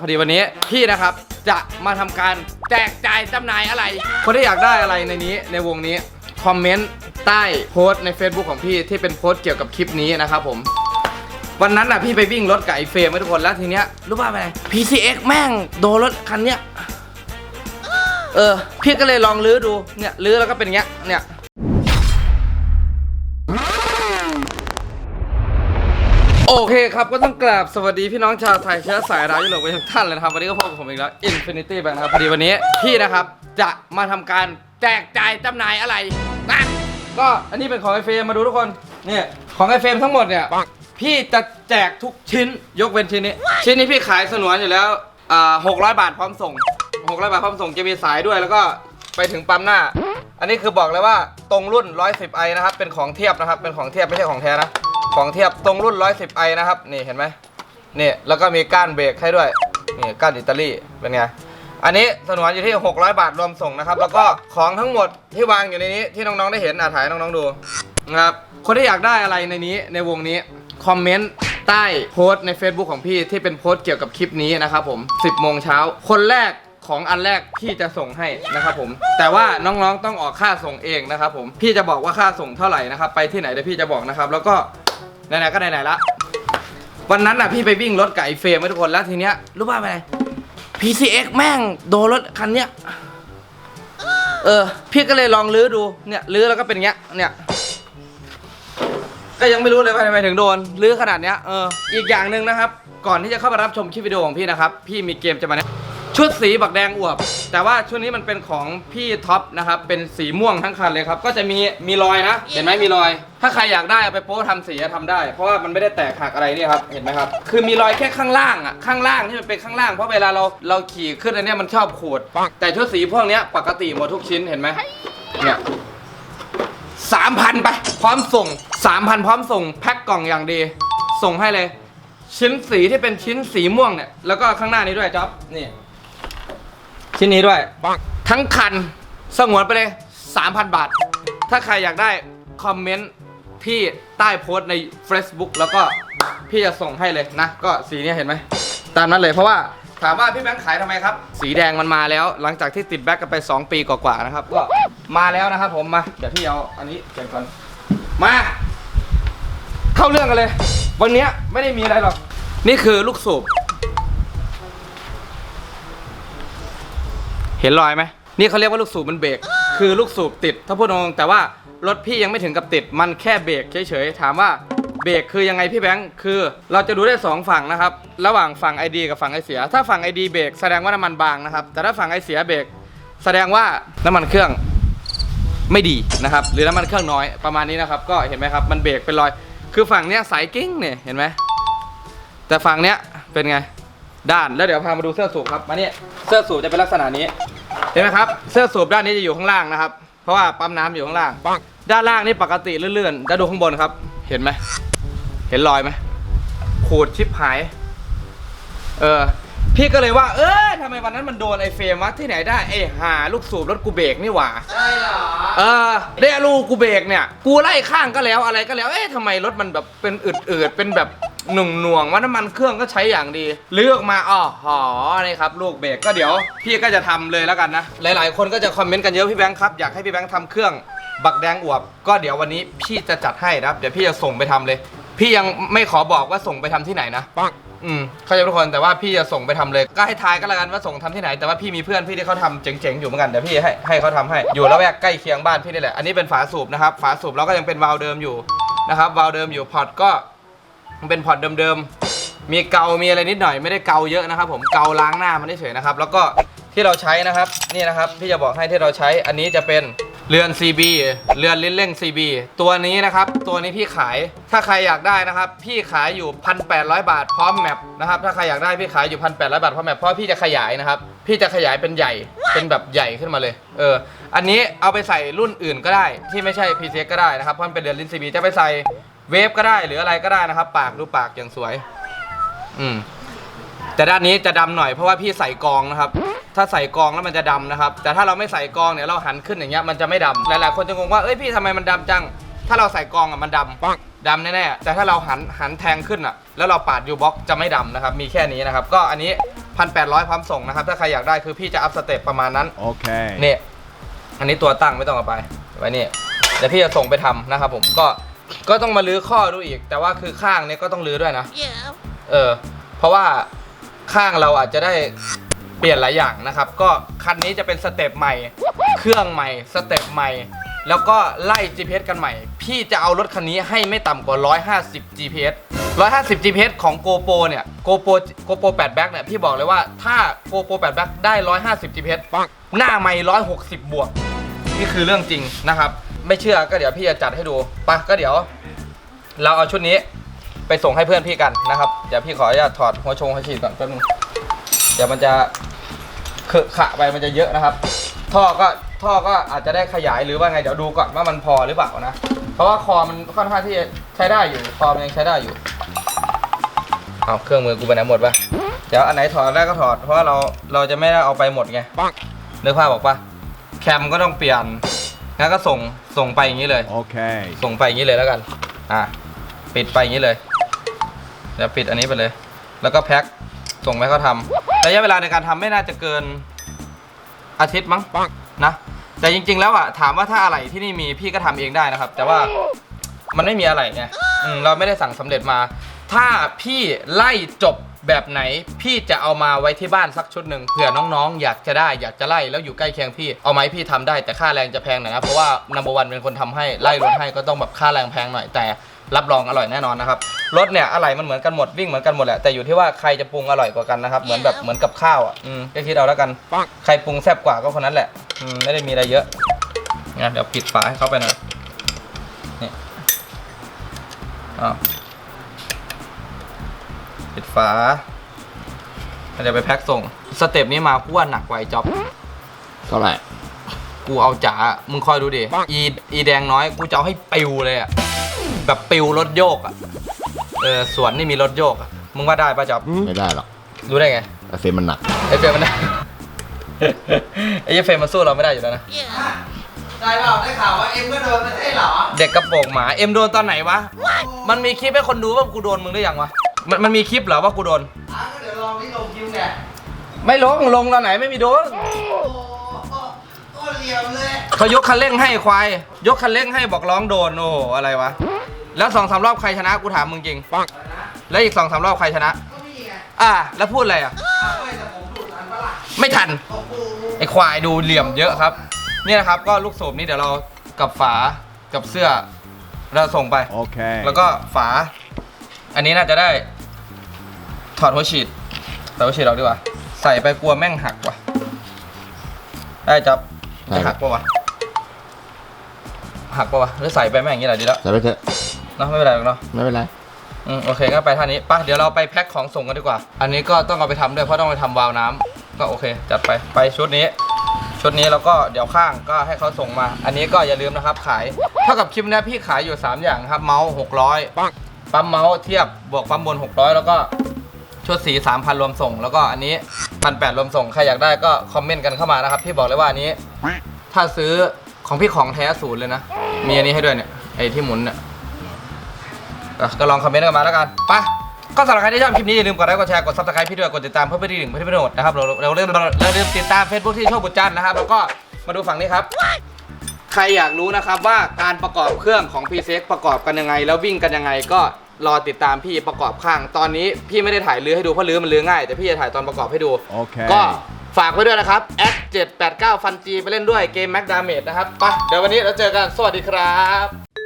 พอดีวันนี้พี่นะครับจะมาทำการแจกจ่ายจำหน่ายอะไร คนที่อยากได้อะไรในนี้ในวงนี้ คอมเมนต์ใต้โพสต์ใน Facebook ของพี่ที่เป็นโพสต์เกี่ยวกับคลิปนี้นะครับผม วันนั้นน่ะพี่ไปวิ่งรถกับไอ้เฟรมไว้ทุกคนแล้วทีเนี้ยรู้ป่ะไปไหน PCX แม่งโดนรถคันเนี้ย เออ พี่ก็เลยลองลื้อดูเนี่ยลื้อแล้วก็เป็นอย่างเงี้ยเนี่ย โอเคครับก็ต้องกราบสวัสดีพี่น้องชาวไทยเชื้อสายรายุโรปทุกท่านเลยนะครับ วันนี้ก็พบกับผมอีกแล้ว Infinity Bank นะครับพอดีวันนี้พี่นะครับจะมาทำการแจกจ่ายจำหน่ายอะไรนะก็อันนี้เป็นของไอเฟรมมาดูทุกคนเนี่ยของไอเฟรมทั้งหมดเนี่ยพี่จะแจกทุกชิ้นยกเว้นชิ้นนี้ ชิ้นนี้พี่ขายสนวนอยู่แล้วอ่าหกร้อยบาทพร้อมส่งหกร้อยบาทพร้อมส่งจะมีสายด้วยแล้วก็ไปถึงปั๊มหน้า อันนี้คือบอกเลยว่าตรงรุ่น 110i นะครับเป็นของเทียบนะครับเป็นของเทียบไม่ใช่ของแท้นะ ของเทียบตรงรุ่น 110i นะครับ นี่เห็นไหมนี่แล้วก็มีก้านเบรกให้ด้วย นี่ก้านอิตาลีเป็นไง อันนี้สนวนอยู่ที่ 600 บาทรวมส่งนะครับ แล้วก็ของทั้งหมดที่วางอยู่ในนี้ที่น้องๆได้เห็นอาถ่ายน้องๆดูนะครับ คนที่อยากได้อะไรในนี้ในวงนี้คอมเมนต์ใต้โพสต์ใน Facebook ของพี่ที่เป็นโพสต์เกี่ยวกับคลิปนี้นะครับผม 10 โมงเช้า คนแรกของอันแรกพี่จะส่งให้นะครับผม แต่ว่าน้องๆต้องออกค่าส่งเองนะครับผม พี่จะบอกว่าค่าส่งเท่าไหร่นะครับ ไปที่ไหนเดี๋ยวพี่จะบอกนะครับ แล้วก็ ไหนๆก็ไหนๆละวันนั้นน่ะพี่ไปวิ่งรถกับไอ้เฟรมไว้ทุกคนแล้วทีเนี้ยรู้ป่ะไปไหน PCX แม่งโดนรถคันเนี้ยเออ พี่ก็เลยลองลื้อดูเนี่ยลื้อแล้วก็เป็นเงี้ยเนี่ย ก็ยังไม่รู้เลยว่าทำไมถึงโดนลื้อขนาดเนี้ยเอออีกอย่างหนึ่งนะครับ ก่อนที่จะเข้ามารับชมคลิปวิดีโอของพี่นะครับ พี่มีเกมจะมาแนะ ชุดสีบักแดงอวบ แต่ว่าชุดนี้มันเป็นของพี่ท็อปนะครับ เป็นสีม่วงทั้งคันเลยครับ ก็จะมีมีรอยนะ เห็นไหมมีรอย ถ้าใครอยากได้เอาไปโป๊ทำสีอะทำได้ เพราะว่ามันไม่ได้แตกหักอะไรเนี่ยครับ เห็นไหมครับ คือมีรอยแค่ข้างล่างอะ ข้างล่างที่มันเป็นข้างล่าง เพราะเวลาเราเราขี่ขึ้นอันเนี้ยมันชอบขูด แต่ชุดสีพวกเนี้ยปกติหมดทุกชิ้น เห็นไหมเนี่ยสามพันไป พร้อมส่งสามพันพร้อมส่ง แพ็คกล่องอย่างดี ส่งให้เลย ชิ้นสีที่เป็นชิ้นสีม่วงเนี่ย แล้วก็ข้างหน้านี้ด้วยจ๊อบ นี่ ชิ้นนี้ด้วยทั้งคันสงวนไปเลย 3,000 บาท ถ้าใครอยากได้ คอมเมนต์ที่ใต้โพสต์ใน Facebook แล้วก็พี่จะส่งให้เลยนะ ก็สีนี้เห็นไหม ตามนั้นเลยเพราะว่าถามว่าพี่แบงค์ขายทำไมครับ สีแดงมันมาแล้ว หลังจากที่ติดแบ็กกันไป 2 ปีกว่าๆนะครับ ก็มาแล้วนะครับผมมา เดี๋ยวพี่เอาอันนี้เก็บก่อน มา เข้าเรื่องกันเลย วันเนี้ยไม่ได้มีอะไรหรอก นี่คือลูกสูบ ห็นรอยไหมนี่เขาเรียกว่าลูกสูบมันเบรกคือลูกสูบติด ถ้าพูดตรงแต่ว่ารถพี่ยังไม่ถึงกับติด มันแค่เบรกเฉยๆถามว่าเบรกคือยังไงพี่แบงค์คือเราจะดูได้สองฝั่งนะครับ ระหว่างฝั่งไอดีกับฝั่งไอเสีย ถ้าฝั่งไอดีเบรกแสดงว่าน้ำมันบางนะครับ แต่ถ้าฝั่งไอเสียเบรกแสดงว่าน้ำมันเครื่องไม่ดีนะครับ หรือน้ำมันเครื่องน้อยประมาณนี้นะครับ ก็เห็นไหมครับมันเบรกเป็นรอย คือฝั่งเนี้ยสายกิ้งเนี่ยเห็นไหมแต่ฝั่งเนี้ยเป็นไงด้านแล้วเดี๋ยวพามาดูเสื้อสูบครับมาเนี่ยเสื้อสูบจะเป็นลักษณะนี้ ห็นไหมครับเสื้อสูบด้านนี้จะอยู่ข้างล่างนะครับ เพราะว่าปั๊มน้ำอยู่ข้างล่าง ด้านล่างนี่ปกติเลื่อนๆแล้วดูข้างบนครับ เห็นไหมเห็นรอยไหมขูดชิปหาย เออ พี่ก็เลยว่า เออทำไมวันนั้นมันโดนไอ้เฟรมวะที่ไหนได้ไอ้หาลูกสูบรถกูเบรกนี่หว่าใช่เหรอ เออได้ลูกกูเบรกเนี่ย กูไล่ข้างก็แล้วอะไรก็แล้ว เอ๊ะทำไมรถมันแบบเป็นอืดๆเป็นแบบ หนุ่งหน่วงๆว่าน้ำมันเครื่องก็ใช้อย่างดี เลือกมาอ๋อหอนี่ครับลูกเบรกก็เดี๋ยว พี่ก็จะทำเลยแล้วกันนะ หลายๆ คนก็จะคอมเมนต์กันเยอะพี่แบงค์ครับอยากให้พี่แบงค์ทำเครื่องบักแดงอวบ ก็เดี๋ยววันนี้พี่จะจัดให้นะครับเดี๋ยวพี่จะส่งไปทำเลย พี่ยังไม่ขอบอกว่าส่งไปทำที่ไหนนะอืมเข้าใจทุกคนแต่ว่าพี่จะส่งไปทำเลย ก็ให้ทายก็แล้วกันว่าส่งทำที่ไหน แต่ว่าพี่มีเพื่อนพี่ที่เขาทำเจ๋งๆอยู่เหมือนกันเดี๋ยวพี่ให้ให้เขาทำให้อยู่ละแวกใกล้เคียงบ้านพี่นี่แหละอันนี้เป็นฝาสูบนะครับฝาสูบแล้วก็ยังเป็นวาล์วเดิมอยู่นะครับวาล์วเดิมอยู่พอร์ตก็ มันเป็นพอร์ตเดิมๆ มีเกา มีอะไรนิดหน่อยไม่ได้เกาเยอะนะครับ ผมเกาล้างหน้ามันเฉยๆนะครับ แล้วก็ที่เราใช้นะครับ นี่นะครับพี่จะบอกให้ที่เราใช้อันนี้จะเป็น เรือน CB เรือนลิ้นเร่ง CB ตัวนี้นะครับ ตัวนี้พี่ขาย ถ้าใครอยากได้นะครับ พี่ขายอยู่ 1,800 บาทพร้อมแมปนะครับ ถ้าใครอยากได้พี่ขายอยู่ 1,800 บาทพร้อมแมปเพราะพี่จะขยายนะครับ พี่จะขยายเป็นใหญ่ เป็นแบบใหญ่ขึ้นมาเลย เออ อันนี้เอาไปใส่รุ่นอื่นก็ได้ ที่ไม่ใช่ PCX ก็ได้นะครับ เพราะมันเป็นเรือนลิ้น CB จะไปใส่เวฟก็ได้หรืออะไรก็ได้นะครับ ปากดูปากอย่างสวย อืมแต่ด้านนี้จะดำหน่อยเพราะว่าพี่ใส่กองนะครับ ถ้าใส่กองแล้วมันจะดำนะครับ แต่ถ้าเราไม่ใส่กองเนี่ยเราหันขึ้นอย่างเงี้ยมันจะไม่ดำหลายๆคนจะงงว่าเอ้ยพี่ทำไมมันดำจัง ถ้าเราใส่กองอะมันดำดำแน่ๆแต่ถ้าเราหันหันแทงขึ้นอะ แล้วเราปาดยูบ็อกจะไม่ดำนะครับ มีแค่นี้นะครับ ก็อันนี้ 1,800 พร้อมส่งนะครับ ถ้าใครอยากได้คือพี่จะอัพสเต็ปประมาณนั้น Okay. นี่ อันนี้ตัวตั้งไม่ต้องเอาไป ไว้นี่เดี๋ยวพี่จะส่งไปทำนะครับผม ก็ก็ต้องมาลื้อข้อดูอีก แต่ว่าคือข้างเนี้ก็ต้องลื้อด้วยนะ เออ เพราะว่าข้างเราอาจจะได้ เปลี่ยนหลายอย่างนะครับ ก็คันนี้จะเป็นสเต็ปใหม่ เครื่องใหม่สเต็ปใหม่ แล้วก็ไล่ GPS กันใหม่ พี่จะเอารถคันนี้ให้ไม่ต่ำกว่า 150 GPS 150 GPS ของ GoPro เนี่ย GoPro GoPro 8 Back เนี่ยพี่บอกเลยว่าถ้า GoPro 8 Back ได้ 150 GPS หน้าไม่160 บวก นี่คือเรื่องจริงนะครับ ไม่เชื่อก็เดี๋ยวพี่จะจัดให้ดูปะก็เดี๋ยว เราเอาชุดนี้ไปส่งให้เพื่อนพี่กันนะครับ เดี๋ยวพี่ขออนุญาตถอดหัวชงหัวฉีดก่อนแป๊บนึง เดี๋ยวมันจะเขอะขะไปมันจะเยอะนะครับ ท่อก็ท่อก็อาจจะได้ขยายหรือว่าไงเดี๋ยวดูก่อนว่ามันพอหรือเปล่านะ เพราะว่าคอมันค่อนข้างที่จะใช้ได้อยู่คอมันยังใช้ได้อยู่เอาเครื่องมือกูไปไหนหมดปะเดี๋ยวอันไหนถอดได้ก็ถอดเพราะว่าเราเราจะไม่ได้เอาไปหมดไงนึกภาพบอกปะแคมก็ต้องเปลี่ยนงั้นก็ส่งส่งไปอย่างนี้เลย Okay. ส่งไปอย่างนี้เลยแล้วกัน อะปิดไปอย่างนี้เลยเดี๋ยวปิดอันนี้ไปเลย แล้วก็แพ็คส่งไปให้เขาทำ ระยะเวลาในการทำไม่น่าจะเกินอาทิตย์มั้งนะ แต่จริง ๆ แล้วอะถามว่าถ้าอะไรที่นี่มีพี่ก็ทำเองได้นะครับ แต่ว่ามันไม่มีอะไรไงอืมเราไม่ได้สั่งสำเร็จมา ถ้าพี่ไล่จบแบบไหน พี่จะเอามาไว้ที่บ้านสักชุดหนึ่งเผื่อน้องๆ อยากจะได้อยากจะไล่แล้วอยู่ใกล้เคียงพี่เอาไหมพี่ทำได้แต่ค่าแรงจะแพงหน่อยนะเพราะว่านัมเบอร์วันเป็นคนทำให้ไล่รถให้ก็ต้องแบบค่าแรงแพงหน่อยแต่รับรองอร่อยแน่นอนนะครับ รถเนี่ยอะไรมันเหมือนกันหมดวิ่งเหมือนกันหมดแหละแต่อยู่ที่ว่าใครจะปรุงอร่อยกว่ากันนะครับเหมือนแบบเหมือนกับข้าวอะอืมก็คิดเอาแล้วกันใครปรุงแซ่บกว่าก็คนนั้นแหละอืมไม่ได้มีอะไรเยอะงั้นเดี๋ยวปิดฝาให้เขาไปหน่อยนี่อ้าวปิดฝาเดี๋ยวไปแพ็คส่งสเต็ปนี้มากูว่าหนักกว่าไอ้จ็อบเท่าไหร่กูเอาจ๋ามึงคอยดูดิอีอีแดงน้อยกูจะเอาให้ปิวเลยอะแบบปิวรถโยกอะเออสวนนี่มีรถโยกอะมึงว่าได้ป่ะจ๊อบไม่ได้หรอกรู้ได้ไงแต่เฟรมมันหนัก ไอ้เฟรมมันได้ ไอ้เหี้ยเฟรมมันสู้เราไม่ได้อยู่แล้วนะ ได้เปล่าได้ข่าวว่าเอ็มก็โดนไม่ใช่เหรอเด็กกระโปรงหมาเอ็มโดนตอนไหนวะ มันมีคลิปให้คนดูว่ากูโดนมึงได้ยังวะ มันมันมีคลิปเหรอว่ากูโดนอะก็เดี๋ยวลองที่ลงคิวเนี่ยไม่ลงลงตอนไหนไม่มีโดน โอ้โหโอ้เหลี่ยมเลยเขายกคันเร่งให้ควาย ยกคันเร่งให้บอกร้องโดนโอ้โหอะไรวะ แล้วสองสามรอบใครชนะกูถามมึงจริงแล้วอีกสองสามรอบใครชนะก็มีไงอะแล้วพูดอะไรอะอะไม่แต่ผมดูทันปะล่ะไม่ทันโอ้โหไอ้ควายดูเหลี่ยมเยอะครับนี่นะครับก็ลูกสูบนี้เดี๋ยวเรากับฝากับเสื้อ เราส่งไป Okay. แล้วก็ฝา อันนี้น่าจะได้ ถอดหัวฉีดถอดหัวฉีดออกดีกว่า ใส่ไปกลัวแม่งหักว่ะ ได้จับได้จะหักปะวะ หักปะวะ หรือใส่ไปแม่งอย่างนี้แหละดีแล้ว ใส่ไปเถอะ เนอะไม่เป็นไรหรอกเนาะไม่เป็นไรอืมโอเคงั้นไปท่านี้ไป่ะเดี๋ยวเราไปแพ็คของส่งกันดีกว่า อันนี้ก็ต้องเอาไปทำด้วยเพราะต้องไปทำวาล์วน้ำก็โอเค จัดไปไปชุดนี้ ชุดนี้แล้วก็เดี๋ยวข้างก็ให้เขาส่งมา อันนี้ก็อย่าลืมนะครับขายเท่ากับคลิปนี้พี่ขายอยู่ 3 อย่างครับเมาส์600 ปั๊มเมาส์เทียบบวกปั๊มบน 600 แล้วก็ชุดสี 3,000 รวมส่ง แล้วก็อันนี้ 1,800 รวมส่ง ใครอยากได้ก็คอมเมนต์กันเข้ามานะครับ พี่บอกเลยว่าอันนี้ ถ้าซื้อของพี่ของแท้ศูนย์เลยนะ มีอันนี้ให้ด้วยเนี่ยไอ้ที่หมุนเนี่ยอะ ก็ลองคอมเมนต์กันมาแล้วกันไปะก็สำหรับใครที่ชอบคลิปนี้อย่าลืมกดไลค์กดแชร์กดซับสไครต์พี่ด้วยกดติดตามเพื่อไม่ได้ถึงเพื่อนไม่โดดนะครับเราเราเริ่มเราเริ่มติดตามเฟซบุ๊กที่โชคบุญจันทร์นะครับแล้วก็มาดูฝั่งนี้ครับ ใครอยากรู้นะครับว่าการประกอบเครื่องของ p ีเซ็กประกอบกันยังไง แล้ววิ่งกันยังไงก็รอติดตามพี่ประกอบข้าง ตอนนี้พี่ไม่ได้ถ่ายลื้อให้ดูเพราะลื้อมันลื้อง่ายแต่พี่จะถ่ายตอนประกอบให้ดู Okay. ก็ฝากไว้ด้วยนะครับ X 789ฟันจีไปเล่นด้วยเกม Mac Damage นะครับไปะเดี๋ยววันนี้เราเจอกันสวัสดีครับ